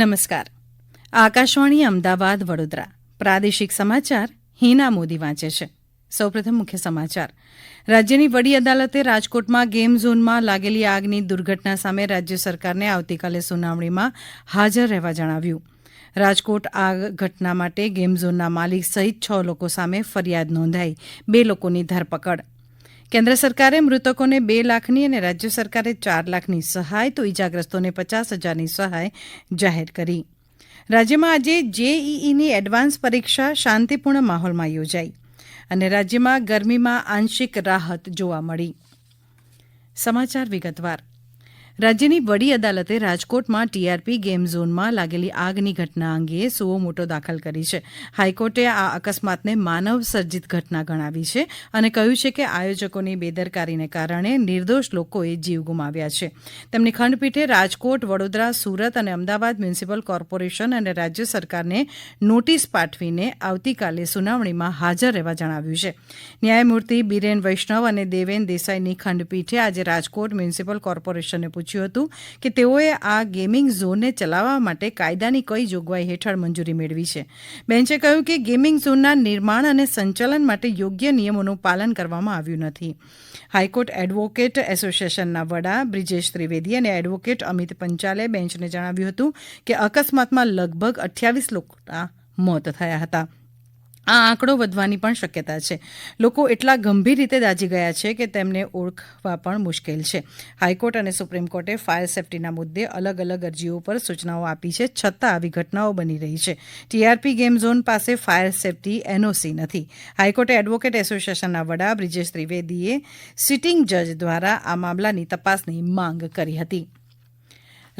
નમસ્કાર. આકાશવાણી અમદાવાદ વડોદરા. પ્રાદેશિક સમાચાર હિના મોદી વાંચે છે. સૌપ્રથમ મુખ્ય સમાચાર. રાજ્યની વડી અદાલતે રાજકોટમાં ગેમ ઝોનમાં લાગેલી આગની દુર્ઘટના સામે રાજ્ય સરકારને આવતીકાલે સુનાવણીમાં હાજર રહેવા જણાવ્યું. રાજકોટ આગ ઘટના માટે ગેમ ઝોનના માલિક સહિત છ લોકો સામે ફરિયાદ નોંધાઈ. બે લોકોની ધરપકડ. કેન્દ્ર સરકારે મૃતકોને બે લાખની અને રાજ્ય સરકારે ચાર લાખની સહાય, તો ઇજાગ્રસ્તોને પચાસ હજારની સહાય જાહેર કરી. રાજ્યમાં આજે જેઈઈની એડવાન્સ પરીક્ષા શાંતિપૂર્ણ માહોલમાં યોજાઈ અને રાજ્યમાં ગરમીમાં આંશિક રાહત જોવા મળી. સમાચાર વિગતવાર. રાજ્યની વડી અદાલતે રાજકોટમાં ટીઆરપી ગેમ ઝોનમાં લાગેલી આગની ઘટના અંગે સુઓ મોટો દાખલ કરી છે. હાઈકોર્ટે આ અકસ્માતને માનવ સર્જિત ઘટના ગણાવી છે અને કહ્યું છે કે આયોજકોની બેદરકારીને કારણે નિર્દોષ લોકોએ જીવ ગુમાવ્યા છે. તેમની ખંડપીઠે રાજકોટ, વડોદરા, સુરત અને અમદાવાદ મ્યુનિસિપલ કોર્પોરેશન અને રાજ્ય સરકારને નોટિસ પાઠવીને આવતીકાલે સુનાવણીમાં હાજર રહેવા જણાવ્યું છે. ન્યાયમૂર્તિ બિરેન વૈષ્ણવ અને દેવેન દેસાઈની ખંડપીઠે આજે રાજકોટ મ્યુનિસિપલ કોર્પોરેશનને પૂછ્યું હતું કે તેઓએ આ ગેમિંગ ઝોનને ચલાવવા માટે કાયદાની કઈ જોગવાઈ હેઠળ મંજૂરી મેળવી છે? બેન્ચે કહ્યું કે ગેમિંગ ઝોનના નિર્માણ અને સંચાલન માટે યોગ્ય નિયમોનું પાલન કરવામાં આવ્યું નથી. હાઈકોર્ટ એડવોકેટ એસોસિએશનના વડા બ્રિજેશ ત્રિવેદી અને એડવોકેટ અમિત પંચાલે બેન્ચને જણાવ્યું હતું કે અકસ્માતમાં લગભગ અઠ્યાવીસ લોકોના મોત થયા હતા. આ આંકડો વધવાની પણ શક્યતા છે. લોકો એટલા ગંભીર રીતે દાઝી ગયા છે કે તેમને ઓળખવા પણ મુશ્કેલ છે. હાઈકોર્ટ અને સુપ્રીમ કોર્ટે ફાયર સેફટીના મુદ્દે અલગ અલગ અરજીઓ પર સૂચનાઓ આપી છે, છતાં આવી ઘટનાઓ બની રહી છે. ટીઆરપી ગેમ ઝોન પાસે ફાયર સેફટી એનઓસી નથી. હાઈકોર્ટે એડવોકેટ એસોસિએશનના વડા બ્રિજેશ ત્રિવેદીએ સિટિંગ જજ દ્વારા આ મામલાની તપાસની માંગ કરી હતી.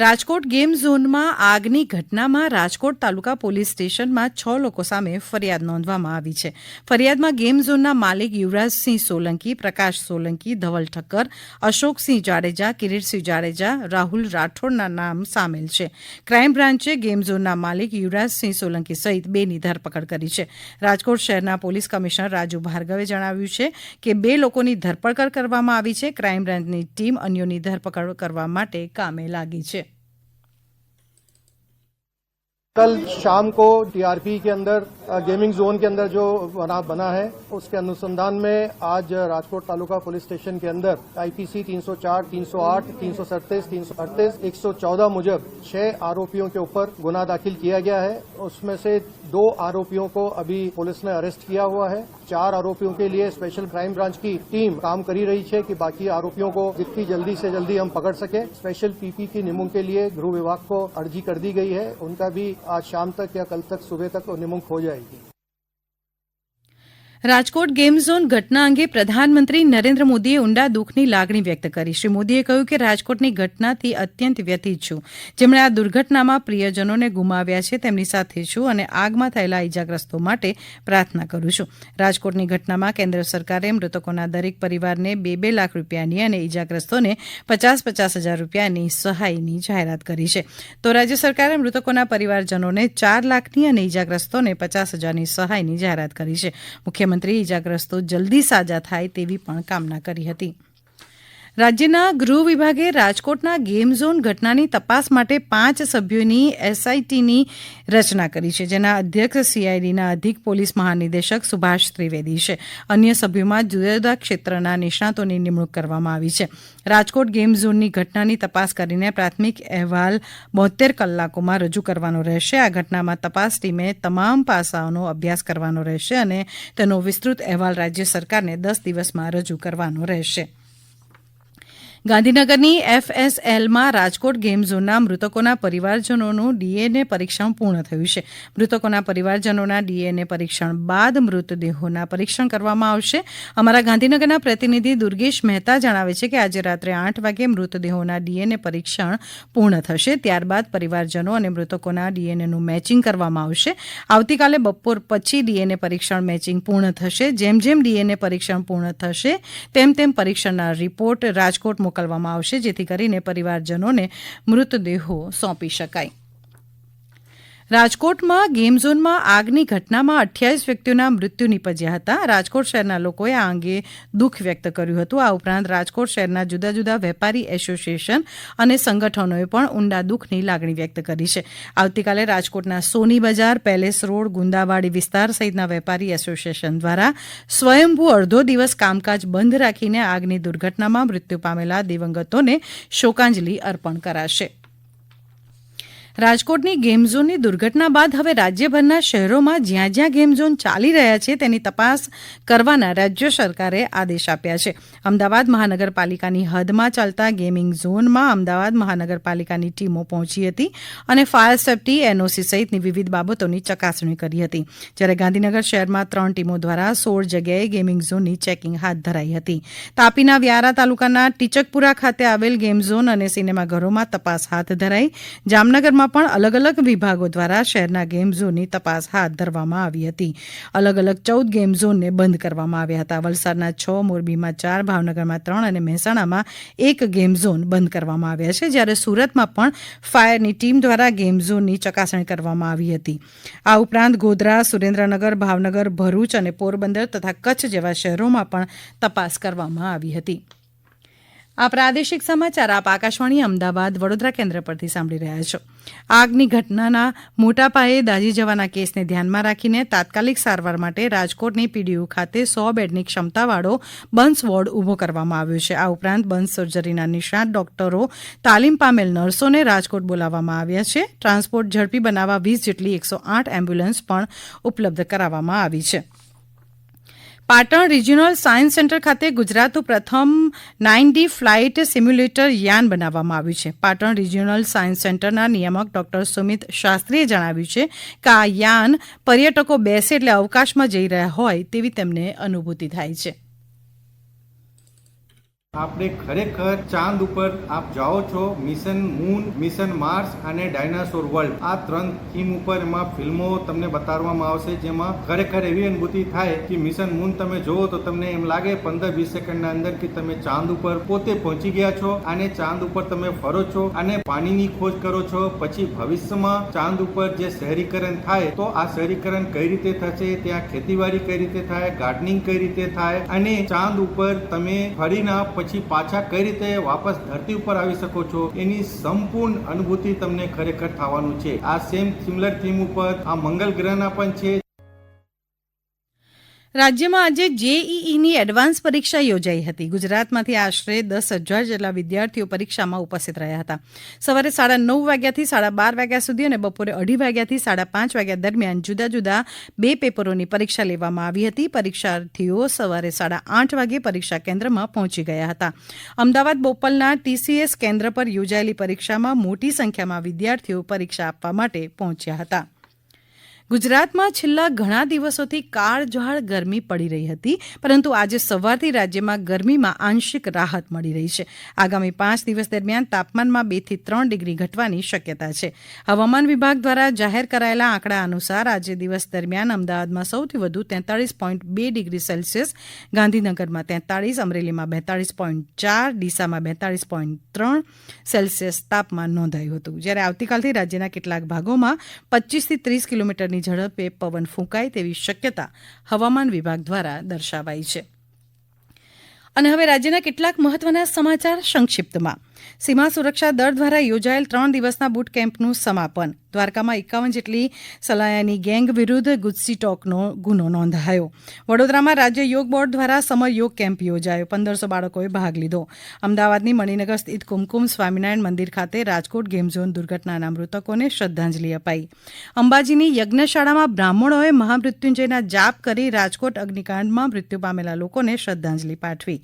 રાજકોટ ગેમ ઝોનમાં આગની ઘટનામાં રાજકોટ તાલુકા પોલીસ સ્ટેશનમાં છ લોકો સામે ફરિયાદ નોંધવામાં આવી છે. ફરિયાદમાં ગેમ ઝોનના માલિક યુવરાજસિંહ સોલંકી, પ્રકાશ સોલંકી, ધવલ ઠક્કર, અશોકસિંહ જાડેજા, કિરીટસિંહ જાડેજા, રાહુલ રાઠોડના નામ સામેલ છે. ક્રાઇમ બ્રાન્ચે ગેમ ઝોનના માલિક યુવરાજસિંહ સોલંકી સહિત બેની ધરપકડ કરી છે. રાજકોટ શહેરના પોલીસ કમિશનર રાજુ ભાર્ગવે જણાવ્યું છે કે બે લોકોની ધરપકડ કરવામાં આવી છે. ક્રાઇમ બ્રાન્ચની ટીમ અન્યોની ધરપકડ કરવા માટે કામે લાગી છે. कल शाम को टीआरपी के अंदर गेमिंग जोन के अंदर जो बना बना है उसके अनुसंधान में आज राजकोट तालुका पुलिस स्टेशन के अंदर आईपीसी 304, 308, 337, 338, 114 मुजब छह आरोपियों के ऊपर गुना दाखिल किया गया है। उसमें से दो आरोपियों को अभी पुलिस ने अरेस्ट किया हुआ है। चार आरोपियों के लिए स्पेशल क्राइम ब्रांच की टीम काम करी रही है कि बाकी आरोपियों को जितनी जल्दी से जल्दी हम पकड़ सके। स्पेशल पीपी की निमुंग के लिए गृह विभाग को अर्जी कर दी गई है। उनका भी आज शाम तक या कल तक सुबह तक निमुंग हो जाएगी રાજકોટ ગેમ ઝોન ઘટના અંગે પ્રધાનમંત્રી નરેન્દ્ર મોદીએ ઊંડા દુઃખની લાગણી વ્યક્ત કરી. શ્રી મોદીએ કહ્યું કે રાજકોટની ઘટનાથી અત્યંત વ્યથિત છું. જેમણે આ દુર્ઘટનામાં પ્રિયજનોને ગુમાવ્યા છે, તેમની સાથે છું અને આગમાં થયેલા ઇજાગ્રસ્તો માટે પ્રાર્થના કરું છું. રાજકોટની ઘટનામાં કેન્દ્ર સરકારે મૃતકોના દરેક પરિવારને બે બે લાખ રૂપિયાની અને ઇજાગ્રસ્તોને પચાસ પચાસ હજાર રૂપિયાની સહાયની જાહેરાત કરી છે. તો રાજ્ય સરકારે મૃતકોના પરિવારજનોને ચાર લાખની અને ઇજાગ્રસ્તોને પચાસ હજારની સહાયની જાહેરાત કરી છે. મુખ્યમંત્રી ઇજાગ્રસ્તો જલ્દી સાજા થાય તેવી પણ કામના કરી હતી. રાજ્યના ગૃહ વિભાગે રાજકોટના ગેમ ઝોન ઘટનાની તપાસ માટે પાંચ સભ્યોની એસઆઈટીની રચના કરી છે, જેના અધ્યક્ષ સીઆઈડીના અધિક પોલીસ મહાનિદેશક સુભાષ ત્રિવેદી છે. અન્ય સભ્યોમાં જુદા જુદા ક્ષેત્રના નિષ્ણાતોની નિમણૂક કરવામાં આવી છે. રાજકોટ ગેમ ઝોનની ઘટનાની તપાસ કરીને પ્રાથમિક અહેવાલ બોતેર કલાકોમાં રજૂ કરવાનો રહેશે. આ ઘટનામાં તપાસ ટીમે તમામ પાસાઓનો અભ્યાસ કરવાનો રહેશે અને તેનો વિસ્તૃત અહેવાલ રાજ્ય સરકારને દસ દિવસમાં રજૂ કરવાનો રહેશે. ગાંધીનગરની એફએસએલમાં રાજકોટ ગેમ ઝોનના મૃતકોના પરિવારજનોનું ડીએનએ પરીક્ષણ પૂર્ણ થયું છે. મૃતકોના પરિવારજનોના ડીએનએ પરીક્ષણ બાદ મૃતદેહોના પરીક્ષણ કરવામાં આવશે. અમારા ગાંધીનગરના પ્રતિનિધિ દુર્ગેશ મહેતા જણાવે છે કે આજે રાત્રે આઠ વાગે મૃતદેહોના ડીએનએ પરીક્ષણ પૂર્ણ થશે. ત્યારબાદ પરિવારજનો અને મૃતકોના ડીએનએનું મેચિંગ કરવામાં આવશે. આવતીકાલે બપોર પછી ડીએનએ પરીક્ષણ મેચિંગ પૂર્ણ થશે. જેમ જેમ ડીએનએ પરીક્ષણ પૂર્ણ થશે, તેમ તેમ પરીક્ષણના રિપોર્ટ રાજકોટ મોકલવામાં આવશે જેથી કરીને પરિવારજનોને મૃતદેહો સોંપી શકાય. રાજકોટમાં ગેમ ઝોનમાં આગની ઘટનામાં અઠ્યાવીસ વ્યક્તિઓના મૃત્યુ નીપજ્યા હતા. રાજકોટ શહેરના લોકોએ આ અંગે દુઃખ વ્યક્ત કર્યું હતું. આ ઉપરાંત રાજકોટ શહેરના જુદા જુદા વેપારી એસોસિએશન અને સંગઠનોએ પણ ઊંડા દુઃખની લાગણી વ્યક્ત કરી છે. આવતીકાલે રાજકોટના સોની બજાર, પેલેસ રોડ, ગુંદાવાડી વિસ્તાર સહિતના વેપારી એસોસિએશન દ્વારા સ્વયંભૂ અડધો દિવસ કામકાજ બંધ રાખીને આગની દુર્ઘટનામાં મૃત્યુ પામેલા દિવંગતોને શોકાંજલિ અર્પણ કરાશે. રાજકોટની ગેમ ઝોનની દુર્ઘટના બાદ હવે રાજ્યભરના શહેરોમાં જ્યાં જ્યાં ગેમ ઝોન ચાલી રહ્યા છે તેની તપાસ કરવાના રાજ્ય સરકારે આદેશ આપ્યા છે. અમદાવાદ મહાનગરપાલિકાની હદમાં ચાલતા ગેમિંગ ઝોનમાં અમદાવાદ મહાનગરપાલિકાની ટીમો પહોંચી હતી અને ફાયર સેફટી, એનઓસી સહિતની વિવિધ બાબતોની ચકાસણી કરી હતી. જ્યારે ગાંધીનગર શહેરમાં ત્રણ ટીમો દ્વારા સોળ જગ્યાએ ગેમિંગ ઝોનની ચેકિંગ હાથ ધરાઈ હતી. તાપીના વ્યારા તાલુકાના ટીચકપુરા ખાતે આવેલ ગેમ ઝોન અને સિનેમાઘરોમાં તપાસ હાથ ધરાઈ જામનગરમાં પણ અલગ અલગ વિભાગો દ્વારા શહેરના ગેમ ઝોનની તપાસ હાથ ધરવામાં આવી હતી. અલગ અલગ ચૌદ ગેમ ઝોનને બંધ કરવામાં આવ્યા હતા. વલસાડના છ, મોરબીમાં ચાર, ભાવનગરમાં ત્રણ અને મહેસાણામાં એક ગેમ ઝોન બંધ કરવામાં આવ્યા છે, જ્યારે સુરતમાં પણ ફાયરની ટીમ દ્વારા ગેમ ઝોનની ચકાસણી કરવામાં આવી હતી. આ ઉપરાંત ગોધરા, સુરેન્દ્રનગર, ભાવનગર, ભરૂચ અને પોરબંદર તથા કચ્છ જેવા શહેરોમાં પણ તપાસ કરવામાં આવી હતી. આ પ્રાદેશિક સમાચાર આપ આકાશવાણી અમદાવાદ વડોદરા કેન્દ્ર પરથી સાંભળી રહ્યા છો. આગની ઘટનાના મોટા પાયે દાઝી જવાના કેસને ધ્યાનમાં રાખીને તાત્કાલિક સારવાર માટે રાજકોટની પીડીયુ ખાતે સો બેડની ક્ષમતાવાળો બન્સ વોર્ડ ઊભો કરવામાં આવ્યો છે. આ ઉપરાંત બન્સ સર્જરીના નિષ્ણાત ડોક્ટરો, તાલીમ પામેલ નર્સોને રાજકોટ બોલાવવામાં આવ્યા છે. ટ્રાન્સપોર્ટ ઝડપી બનાવવા વીસ જેટલી એકસો આઠ એમ્બ્યુલન્સ પણ ઉપલબ્ધ કરાવવામાં આવી છે. પાટણ રિજિયોનલ સાયન્સ સેન્ટર ખાતે ગુજરાતનું પ્રથમ નાઇન ડી ફ્લાઇટ સિમ્યુલેટર યાન બનાવવામાં આવ્યું છે. પાટણ રિજિયોનલ સાયન્સ સેન્ટરના નિયામક ડોક્ટર સુમિત શાસ્ત્રીએ જણાવ્યું છે કે આ યાન પર્યટકો બેસે એટલે અવકાશમાં જઈ રહ્યા હોય તેવી તેમને અનુભૂતિ થાય છે. આપણે ખરેખર ચાંદ ઉપર આપ જાઓ છો મિશન મૂન મિશન માર્સ અને ડાયનાસોર વર્લ્ડ આ ત્રણ થીમ ઉપર એમાં ફિલ્મો તમને બતાવવામાં આવશે, જેમાં ખરેખર એવી અનુભૂતિ થાય કે મિશન મૂન તમે જોવો તો તમને એમ લાગે પંદર વીસ સેકન્ડના અંદર કે તમે ચાંદ ઉપર પોતે પહોંચી ગયા છો અને ચાંદ ઉપર તમે ફરો છો અને પાણીની ખોજ કરો છો. પછી ભવિષ્યમાં ચાંદ ઉપર જે શહેરીકરણ થાય તો આ શહેરીકરણ કઈ રીતે થશે, ત્યાં ખેતીવાડી કઈ રીતે થાય, ગાર્ડનિંગ કઈ રીતે થાય અને ચાંદ ઉપર તમે ફરીના પછી પાછા કઈ રીતે વાપસ ધરતી ઉપર આવી શકો છો, એની સંપૂર્ણ અનુભૂતિ તમને ખરેખર થવાનું છે. આ સેમ સિમિલર થીમ ઉપર આ મંગલ ગ્રહના પણ છે. રાજ્યમાં આજે જેઈઈની એડવાન્સ પરીક્ષા યોજાઈ હતી. ગુજરાતમાંથી આશરે દસ હજાર જેટલા વિદ્યાર્થીઓ પરીક્ષામાં ઉપસ્થિત રહ્યા હતા. સવારે સાડા નવ વાગ્યાથી સાડા બાર વાગ્યા સુધી અને બપોરે અઢી વાગ્યાથી સાડા પાંચ વાગ્યા દરમિયાન જુદા જુદા બે પેપરોની પરીક્ષા લેવામાં આવી હતી. પરીક્ષાર્થીઓ સવારે સાડા આઠ વાગે પરીક્ષા કેન્દ્રમાં પહોંચી ગયા હતા. અમદાવાદ બોપલના ટીસીએસ કેન્દ્ર પર યોજાયેલી પરીક્ષામાં મોટી સંખ્યામાં વિદ્યાર્થીઓ પરીક્ષા આપવા માટે પહોંચ્યા હતા. ગુજરાતમાં છેલ્લા ઘણા દિવસોથી કાળઝાળ ગરમી પડી રહી હતી, પરંતુ આજે સવારથી રાજ્યમાં ગરમીમાં આંશિક રાહત મળી રહી છે. આગામી પાંચ દિવસ દરમિયાન તાપમાનમાં બેથી ત્રણ ડિગ્રી ઘટવાની શક્યતા છે. હવામાન વિભાગ દ્વારા જાહેર કરાયેલા આંકડા અનુસાર આજે દિવસ દરમિયાન અમદાવાદમાં સૌથી વધુ તેતાળીસ પોઈન્ટ બે ડિગ્રી સેલ્સિયસ, ગાંધીનગરમાં તેતાળીસ, અમરેલીમાં બેતાળીસ પોઈન્ટ ચાર, ડીસામાં બેતાળીસ પોઈન્ટ ત્રણ સેલ્સિયસ તાપમાન નોંધાયું હતું. જ્યારે આવતીકાલથી રાજ્યના કેટલાક ભાગોમાં પચીસથી ત્રીસ કિલોમીટરની ઝડપે પવન ફૂંકાય તેવી શક્યતા હવામાન વિભાગ દ્વારા દર્શાવાઈ છે. અને હવે રાજ્યના કેટલાક મહત્વના સમાચાર સંક્ષિપ્તમાં. સીમા સુરક્ષા દળ દ્વારા યોજાયેલ ત્રણ દિવસના બુટ કેમ્પનું સમાપન. દ્વારકામાં એકાવન જેટલી સલાયાની ગેંગ વિરુદ્ધ ગુજસી ટોકનો ગુનો નોંધાયો. વડોદરામાં રાજ્ય યોગ બોર્ડ દ્વારા સમર યોગ કેમ્પ યોજાયો. પંદરસો બાળકોએ ભાગ લીધો. અમદાવાદની મણિનગર સ્થિત કુમકુમ સ્વામિનારાયણ મંદિર ખાતે રાજકોટ ગેમ ઝોન દુર્ઘટનાના મૃતકોને શ્રદ્ધાંજલિ અપાઈ. અંબાજીની યજ્ઞશાળામાં બ્રાહ્મણોએ મહામૃત્યુંજયના જાપ કરી રાજકોટ અગ્નિકાંડમાં મૃત્યુ પામેલા લોકોને શ્રદ્ધાંજલિ પાઠવી.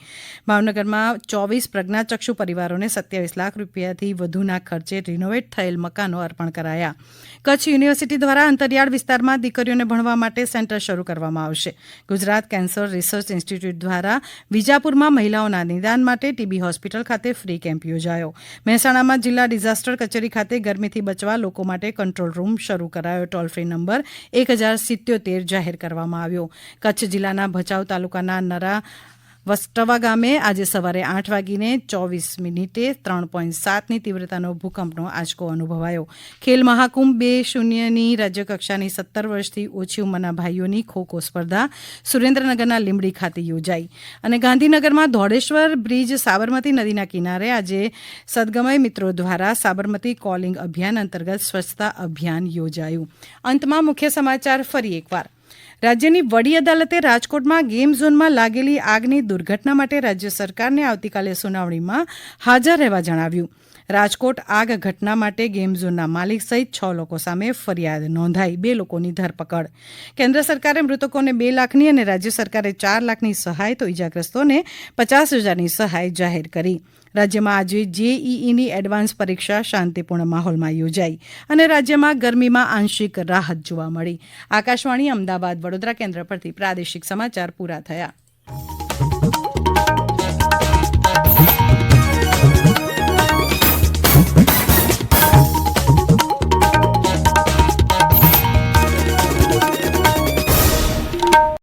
ભાવનગરમાં ચોવીસ પ્રજ્ઞાચક્ષુ પરિવારોને સત્યાવીસ લાખ રૂપિયાથી વધુના ખર્ચે રિનોવેટ થયેલ મકાનો અર્પણ કરાયા. કચ્છ યુનિવર્સિટી દ્વારા અંતરિયાળ વિસ્તારમાં દીકરીઓને ભણવા માટે સેન્ટર શરૂ કરવામાં આવશે. ગુજરાત કેન્સર રિસર્ચ ઇન્સ્ટિટ્યૂટ દ્વારા વિજાપુરમાં મહિલાઓના નિદાન માટે ટીબી હોસ્પિટલ ખાતે ફ્રી કેમ્પ યોજાયો. મહેસાણામાં જિલ્લા ડિઝાસ્ટર કચેરી ખાતે ગરમીથી બચવા લોકો માટે કંટ્રોલ રૂમ શરૂ કરાયો. ટોલ ફ્રી નંબર એક હજાર સિત્યોતેર જાહેર કરવામાં આવ્યો. કચ્છ જિલ્લાના ભચાઉ તાલુકાના નરા વસ્ટવા ગામે આજે સવારે આઠ વાગીને ચોવીસ મિનિટે ત્રણ પોઈન્ટ સાતની તીવ્રતાનો ભૂકંપનો આંચકો અનુભવાયો. ખેલ મહાકુંભ બે શૂન્યની રાજ્યકક્ષાની સત્તર વર્ષથી ઓછી ઉંમરના ભાઈઓની ખો ખો સ્પર્ધા સુરેન્દ્રનગરના લીંબડી ખાતે યોજાઈ. અને ગાંધીનગરમાં ધોળેશ્વર બ્રિજ સાબરમતી નદીના કિનારે આજે સદગમય મિત્રો દ્વારા સાબરમતી કોલિંગ અભિયાન અંતર્ગત સ્વચ્છતા અભિયાન યોજાયું. અંતમાં મુખ્ય સમાચાર ફરી એકવાર. રાજ્યની વડી અદાલતે રાજકોટમાં ગેમ ઝોનમાં લાગેલી આગની દુર્ઘટના માટે રાજ્ય સરકારને આવતીકાલે સુનાવણીમાં હાજર રહેવા જણાવ્યું. રાજકોટ આગ ઘટના માટે ગેમ ઝોનના માલિક સહિત છ લોકો સામે ફરિયાદ નોંધાઈ, બે લોકોની ધરપકડ. કેન્દ્ર સરકારે મૃતકોને બે લાખની અને રાજ્ય સરકારે ચાર લાખની સહાય તો ઇજાગ્રસ્તોને પચાસ હજારની સહાય જાહેર કરી. રાજ્યમાં આજે જેઈઈની એડવાન્સ પરીક્ષા શાંતિપૂર્ણ માહોલમાં યોજાઈ અને રાજ્યમાં ગરમીમાં આંશિક રાહત જોવા મળી. આકાશવાણી અમદાવાદ વડોદરા કેન્દ્ર પરથી પ્રાદેશિક સમાચાર પૂરા થયા.